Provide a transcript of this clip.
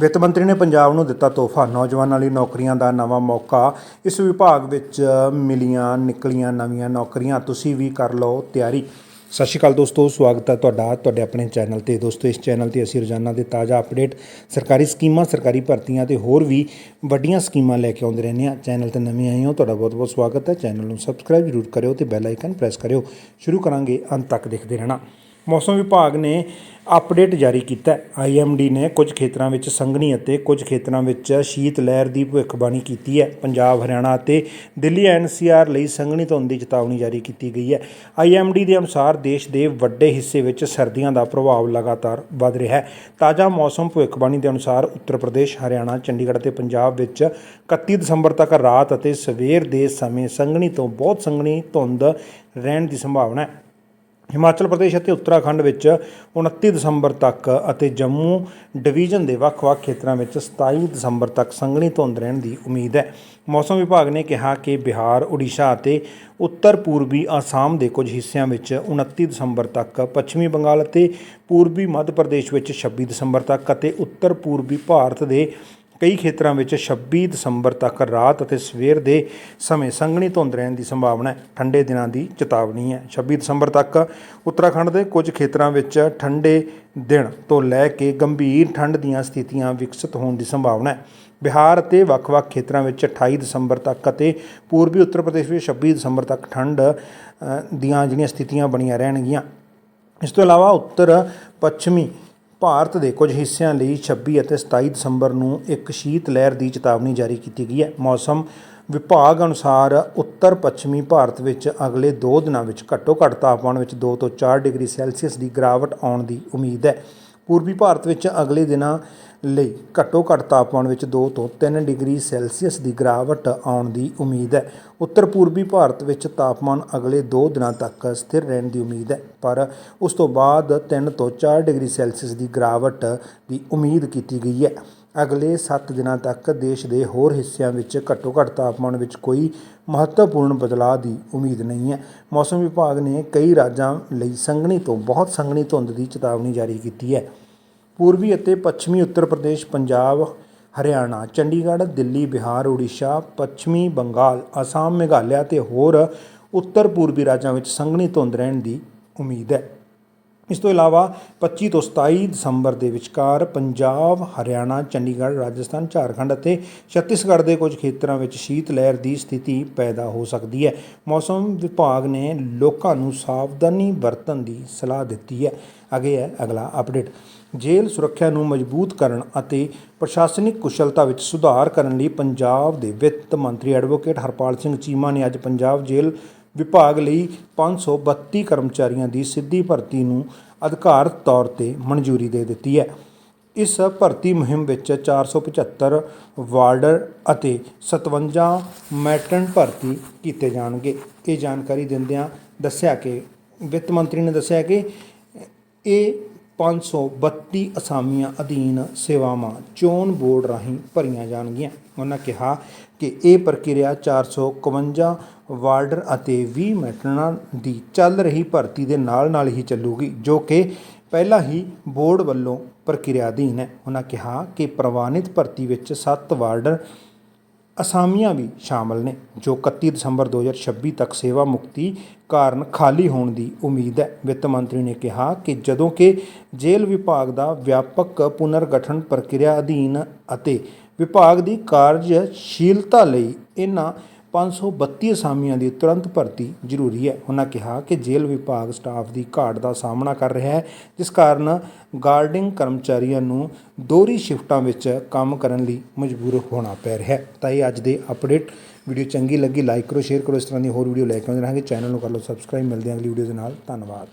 ਵਿੱਤ ਮੰਤਰੀ ਨੇ ਪੰਜਾਬ ਨੂੰ ਦਿੱਤਾ ਤੋਹਫਾ। ਨੌਜਵਾਨਾਂ ਲਈ ਨੌਕਰੀਆਂ ਦਾ ਨਵਾਂ ਮੌਕਾ। ਇਸ ਵਿਭਾਗ ਵਿੱਚ ਮਿਲੀਆਂ, ਨਿਕਲੀਆਂ ਨਵੀਆਂ ਨੌਕਰੀਆਂ। ਤੁਸੀਂ ਵੀ ਕਰ ਲਓ ਤਿਆਰੀ। ਸਤਿ ਸ਼੍ਰੀ ਅਕਾਲ ਦੋਸਤੋ, ਸਵਾਗਤ ਹੈ ਤੁਹਾਡਾ, ਤੁਹਾਡੇ ਆਪਣੇ ਚੈਨਲ ਤੇ। ਦੋਸਤੋ, ਇਸ ਚੈਨਲ ਤੇ ਅਸੀਂ ਰੋਜ਼ਾਨਾ ਦੇ ਤਾਜ਼ਾ ਅਪਡੇਟ, ਸਰਕਾਰੀ ਸਕੀਮਾਂ, ਸਰਕਾਰੀ ਭਰਤੀਆਂ ਤੇ ਹੋਰ ਵੀ ਵੱਡੀਆਂ ਸਕੀਮਾਂ ਲੈ ਕੇ ਆਉਂਦੇ ਰਹਿੰਦੇ ਹਾਂ। ਚੈਨਲ ਤੇ ਨਵੇਂ ਆਏ ਹੋ, ਤੁਹਾਡਾ ਬਹੁਤ ਬਹੁਤ ਸਵਾਗਤ ਹੈ। ਚੈਨਲ ਨੂੰ ਸਬਸਕ੍ਰਾਈਬ ਜ਼ਰੂਰ ਕਰਿਓ ਤੇ ਬੈਲ ਆਈਕਨ ਪ੍ਰੈਸ ਕਰਿਓ। ਸ਼ੁਰੂ ਕਰਾਂਗੇ ਅੰਤ ਤੱਕ ਦੇਖਦੇ ਰਹਿਣਾ। ਮੌਸਮ ਵਿਭਾਗ ਨੇ ਅਪਡੇਟ ਜਾਰੀ ਕੀਤਾ ਹੈ। ਆਈਐਮਡੀ ਨੇ ਕੁਝ ਖੇਤਰਾਂ ਵਿੱਚ ਸੰਘਣੀ ਅਤੇ ਕੁਝ ਖੇਤਰਾਂ ਵਿੱਚ ਸ਼ੀਤ ਲਹਿਰ ਦੀ ਭਵਿੱਖਬਾਣੀ ਕੀਤੀ ਹੈ। ਪੰਜਾਬ, ਹਰਿਆਣਾ ਅਤੇ ਦਿੱਲੀ ਐਨਸੀਆਰ ਲਈ ਸੰਘਣੀ ਧੁੰਦ ਦੀ ਚੇਤਾਵਨੀ ਜਾਰੀ ਕੀਤੀ ਗਈ ਹੈ। ਆਈਐਮਡੀ ਦੇ ਅਨੁਸਾਰ ਦੇਸ਼ ਦੇ ਵੱਡੇ ਹਿੱਸੇ ਵਿੱਚ ਸਰਦੀਆਂ ਦਾ ਪ੍ਰਭਾਵ ਲਗਾਤਾਰ ਵੱਧ ਰਿਹਾ ਹੈ। ਤਾਜ਼ਾ ਮੌਸਮ ਭਵਿੱਖਬਾਣੀ ਦੇ ਅਨੁਸਾਰ ਉੱਤਰ ਪ੍ਰਦੇਸ਼, ਹਰਿਆਣਾ, ਚੰਡੀਗੜ੍ਹ ਅਤੇ ਪੰਜਾਬ ਵਿੱਚ 31 ਦਸੰਬਰ ਤੱਕ ਰਾਤ ਅਤੇ ਸਵੇਰ ਦੇ ਸਮੇਂ ਸੰਘਣੀ ਤੋਂ ਬਹੁਤ ਸੰਘਣੀ ਧੁੰਦ ਰਹਿਣ ਦੀ ਸੰਭਾਵਨਾ ਹੈ। ਹਿਮਾਚਲ ਪ੍ਰਦੇਸ਼ ਅਤੇ ਉੱਤਰਾਖੰਡ ਵਿੱਚ 29 ਦਸੰਬਰ ਤੱਕ ਅਤੇ ਜੰਮੂ ਡਿਵੀਜ਼ਨ ਦੇ ਵੱਖ-ਵੱਖ ਖੇਤਰਾਂ ਵਿੱਚ 27 ਦਸੰਬਰ ਤੱਕ ਸੰਘਣੀ ਧੁੰਦ ਰਹਿਣ ਦੀ ਉਮੀਦ ਹੈ। ਮੌਸਮ ਵਿਭਾਗ ਨੇ ਕਿਹਾ ਕਿ ਬਿਹਾਰ, ਉੜੀਸਾ ਅਤੇ ਉੱਤਰ ਪੂਰਬੀ ਆਸਾਮ ਦੇ ਕੁਝ ਹਿੱਸਿਆਂ ਵਿੱਚ 29 ਦਸੰਬਰ ਤੱਕ, ਪੱਛਮੀ ਬੰਗਾਲ ਅਤੇ ਪੂਰਬੀ ਮੱਧ ਪ੍ਰਦੇਸ਼ ਵਿੱਚ 26 ਦਸੰਬਰ ਤੱਕ ਅਤੇ ਉੱਤਰ ਪੂਰਬੀ ਭਾਰਤ ਦੇ ਕਈ ਖੇਤਰਾਂ ਵਿੱਚ 26 ਦਸੰਬਰ ਤੱਕ ਰਾਤ ਅਤੇ ਸਵੇਰ ਦੇ ਸਮੇਂ ਸੰਘਣੀ ਧੁੰਦ ਰਹਿਣ ਦੀ ਸੰਭਾਵਨਾ ਹੈ। ਠੰਡੇ ਦਿਨਾਂ ਦੀ ਚੇਤਾਵਨੀ ਹੈ। 26 ਦਸੰਬਰ ਤੱਕ ਉੱਤਰਾਖੰਡ ਦੇ ਕੁਝ ਖੇਤਰਾਂ ਵਿੱਚ ਠੰਡੇ ਦਿਨ ਤੋਂ ਲੈ ਕੇ ਗੰਭੀਰ ਠੰਡ ਦੀਆਂ ਸਥਿਤੀਆਂ ਵਿਕਸਿਤ ਹੋਣ ਦੀ ਸੰਭਾਵਨਾ ਹੈ। ਬਿਹਾਰ ਅਤੇ ਵੱਖ-ਵੱਖ ਖੇਤਰਾਂ ਵਿੱਚ 28 ਦਸੰਬਰ ਤੱਕ ਅਤੇ ਪੂਰਬੀ ਉੱਤਰ ਪ੍ਰਦੇਸ਼ ਵਿੱਚ 26 ਦਸੰਬਰ ਤੱਕ ਠੰਡ ਦੀਆਂ ਜਿਹੜੀਆਂ ਸਥਿਤੀਆਂ ਬਣੀਆਂ ਰਹਿਣਗੀਆਂ। ਇਸ ਤੋਂ ਇਲਾਵਾ ਉੱਤਰ ਪੱਛਮੀ ਭਾਰਤ ਦੇ ਕੁਝ ਹਿੱਸਿਆਂ ਲਈ 26 ਅਤੇ 27 ਦਸੰਬਰ ਨੂੰ ਇੱਕ ਸ਼ੀਤ ਲਹਿਰ ਦੀ ਚੇਤਾਵਨੀ ਜਾਰੀ ਕੀਤੀ ਗਈ ਹੈ। ਮੌਸਮ ਵਿਭਾਗ ਅਨੁਸਾਰ ਉੱਤਰ ਪੱਛਮੀ ਭਾਰਤ ਵਿੱਚ ਅਗਲੇ 2 ਦਿਨਾਂ ਵਿੱਚ ਘੱਟੋ-ਘੱਟ ਤਾਪਮਾਨ ਵਿੱਚ 2 ਤੋਂ 4 ਡਿਗਰੀ ਸੈਲਸੀਅਸ ਦੀ ਗਿਰਾਵਟ ਆਉਣ ਦੀ ਉਮੀਦ ਹੈ। ਪੂਰਬੀ ਭਾਰਤ ਵਿੱਚ ਅਗਲੇ ਦਿਨਾਂ ਲਈ ਘੱਟੋ-ਘੱਟ ਤਾਪਮਾਨ ਵਿੱਚ 2 ਤੋਂ 3 ਡਿਗਰੀ ਸੈਲਸੀਅਸ ਦੀ ਗਿਰਾਵਟ ਆਉਣ ਦੀ ਉਮੀਦ ਹੈ। ਉੱਤਰ ਪੂਰਬੀ ਭਾਰਤ ਵਿੱਚ ਤਾਪਮਾਨ ਅਗਲੇ 2 ਦਿਨਾਂ ਤੱਕ ਸਥਿਰ ਰਹਿਣ ਦੀ ਉਮੀਦ ਹੈ, ਪਰ ਉਸ ਤੋਂ ਬਾਅਦ 3 ਤੋਂ 4 ਡਿਗਰੀ ਸੈਲਸੀਅਸ ਦੀ ਗਿਰਾਵਟ ਦੀ ਉਮੀਦ ਕੀਤੀ ਗਈ ਹੈ। ਅਗਲੇ 7 ਦਿਨਾਂ ਤੱਕ ਦੇਸ਼ ਦੇ ਹੋਰ ਹਿੱਸਿਆਂ ਵਿੱਚ ਘੱਟੋ-ਘੱਟ ਤਾਪਮਾਨ ਵਿੱਚ ਕੋਈ ਮਹੱਤਵਪੂਰਨ ਬਦਲਾਅ ਦੀ ਉਮੀਦ ਨਹੀਂ ਹੈ। ਮੌਸਮ ਵਿਭਾਗ ਨੇ ਕਈ ਰਾਜਾਂ ਲਈ ਸੰਘਣੀ ਤੋਂ ਬਹੁਤ ਸੰਘਣੀ ਧੁੰਦ ਦੀ ਚੇਤਾਵਨੀ ਜਾਰੀ ਕੀਤੀ ਹੈ। ਪੂਰਬੀ ਅਤੇ ਪੱਛਮੀ ਉੱਤਰ ਪ੍ਰਦੇਸ਼, ਪੰਜਾਬ, ਹਰਿਆਣਾ, ਚੰਡੀਗੜ੍ਹ, ਦਿੱਲੀ, ਬਿਹਾਰ, ਉੜੀਸਾ, ਪੱਛਮੀ ਬੰਗਾਲ, ਅਸਾਮ, ਮੇਘਾਲਿਆ ਤੇ ਹੋਰ ਉੱਤਰ ਪੂਰਬੀ ਰਾਜਾਂ ਵਿੱਚ ਸੰਘਣੀ ਧੁੰਦ ਰਹਿਣ ਦੀ ਉਮੀਦ ਹੈ। ਇਸ ਤੋਂ ਇਲਾਵਾ 25 ਤੋਂ 27 ਦਸੰਬਰ ਦੇ ਵਿਚਕਾਰ ਪੰਜਾਬ, ਹਰਿਆਣਾ, ਚੰਡੀਗੜ੍ਹ, ਰਾਜਸਥਾਨ, ਝਾਰਖੰਡ ਅਤੇ ਛੱਤੀਸਗੜ੍ਹ ਦੇ ਕੁਝ ਖੇਤਰਾਂ ਵਿੱਚ ਸ਼ੀਤ ਲਹਿਰ ਦੀ ਸਥਿਤੀ ਪੈਦਾ ਹੋ ਸਕਦੀ ਹੈ। ਮੌਸਮ ਵਿਭਾਗ ਨੇ ਲੋਕਾਂ ਨੂੰ ਸਾਵਧਾਨੀ ਵਰਤਣ ਦੀ ਸਲਾਹ ਦਿੱਤੀ ਹੈ। ਅੱਗੇ ਹੈ ਅਗਲਾ ਅਪਡੇਟ। ਜੇਲ੍ਹ ਸੁਰੱਖਿਆ ਨੂੰ ਮਜ਼ਬੂਤ ਕਰਨ ਅਤੇ ਪ੍ਰਸ਼ਾਸਨਿਕ ਕੁਸ਼ਲਤਾ ਵਿੱਚ ਸੁਧਾਰ ਕਰਨ ਲਈ ਪੰਜਾਬ ਦੇ ਵਿੱਤ ਮੰਤਰੀ ਐਡਵੋਕੇਟ ਹਰਪਾਲ ਸਿੰਘ ਚੀਮਾ ਨੇ ਅੱਜ ਪੰਜਾਬ ਜੇਲ੍ਹ ਵਿਭਾਗ ਲਈ 532 ਕਰਮਚਾਰੀਆਂ ਦੀ ਸਿੱਧੀ ਭਰਤੀ ਨੂੰ ਅਧਿਕਾਰਤ ਤੌਰ ਤੇ ਮਨਜ਼ੂਰੀ ਦੇ ਦਿੱਤੀ ਹੈ। ਇਸ ਭਰਤੀ ਮੁਹਿੰਮ ਵਿੱਚ 475 ਵਾਰਡਰ ਅਤੇ 57 ਮੈਟਰਨ ਭਰਤੀ ਕੀਤੇ ਜਾਣਗੇ। ਇਹ ਜਾਣਕਾਰੀ ਦਿੰਦਿਆਂ ਦੱਸਿਆ ਕਿ, ਵਿੱਤ ਮੰਤਰੀ ਨੇ ਦੱਸਿਆ ਕਿ ਇਹ 532 ਅਸਾਮੀਆਂ ਅਧੀਨ ਸੇਵਾਵਾਂ ਚੋਣ ਬੋਰਡ ਰਾਹੀਂ ਭਰੀਆਂ ਜਾਣਗੀਆਂ। ਉਹਨਾਂ ਕਿਹਾ ਕਿ ਇਹ ਪ੍ਰਕਿਰਿਆ 451 ਵਾਰਡਰ ਅਤੇ 20 ਮੈਟਰਨਾਂ ਦੀ ਚੱਲ ਰਹੀ ਭਰਤੀ ਦੇ ਨਾਲ ਨਾਲ ਹੀ ਚੱਲੂਗੀ, ਜੋ ਕਿ ਪਹਿਲਾਂ ਹੀ ਬੋਰਡ ਵੱਲੋਂ ਪ੍ਰਕਿਰਿਆ ਅਧੀਨ ਹੈ। ਉਹਨਾਂ ਕਿਹਾ ਕਿ ਪ੍ਰਵਾਨਿਤ ਭਰਤੀ ਵਿੱਚ 7 ਵਾਰਡਰ ਅਸਾਮੀਆਂ ਵੀ ਸ਼ਾਮਲ ਨੇ, ਜੋ 31 ਦਸੰਬਰ 2026 ਤੱਕ ਸੇਵਾ ਮੁਕਤੀ ਕਾਰਨ ਖਾਲੀ ਹੋਣ ਦੀ ਉਮੀਦ ਹੈ। ਵਿੱਤ ਮੰਤਰੀ ਨੇ ਕਿਹਾ ਕਿ ਜਦੋਂ ਕਿ ਜੇਲ੍ਹ ਵਿਭਾਗ ਦਾ ਵਿਆਪਕ ਪੁਨਰਗਠਨ ਪ੍ਰਕਿਰਿਆ ਅਧੀਨ ਅਤੇ ਵਿਭਾਗ ਦੀ ਕਾਰਜਸ਼ੀਲਤਾ ਲਈ ਇਹਨਾਂ 532 ਅਸਾਮੀਆਂ ਦੀ ਤੁਰੰਤ ਭਰਤੀ ਜ਼ਰੂਰੀ ਹੈ। ਉਹਨਾਂ ਕਿਹਾ ਕਿ ਜੇਲ੍ਹ ਵਿਭਾਗ ਸਟਾਫ ਦੀ ਘਾਟ ਦਾ ਸਾਹਮਣਾ ਕਰ ਰਿਹਾ ਹੈ, ਜਿਸ ਕਾਰਨ ਗਾਰਡਿੰਗ ਕਰਮਚਾਰੀਆਂ ਨੂੰ ਦੋਹਰੀ ਸ਼ਿਫਟਾਂ ਵਿੱਚ ਕੰਮ ਕਰਨ ਲਈ ਮਜਬੂਰ ਹੋਣਾ ਪੈ ਰਿਹਾ ਹੈ। ਤਾਂ ਇਹ ਅੱਜ ਦੇ ਅਪਡੇਟ ਵੀਡੀਓ ਚੰਗੀ ਲੱਗੀ, ਲਾਈਕ ਕਰੋ, ਸ਼ੇਅਰ ਕਰੋ, ਇਸ ਤਰ੍ਹਾਂ ਦੀ ਹੋਰ ਵੀਡੀਓ ਲੈ ਕੇ ਆਉਂਦੇ ਰਹਾਂਗੇ। ਚੈਨਲ ਨੂੰ ਕਰ ਲਓ ਸਬਸਕ੍ਰਾਈਬ, ਮਿਲਦੇ ਹਾਂ ਅਗਲੀ ਵੀਡੀਓ ਦੇ ਨਾਲ। ਧੰਨਵਾਦ।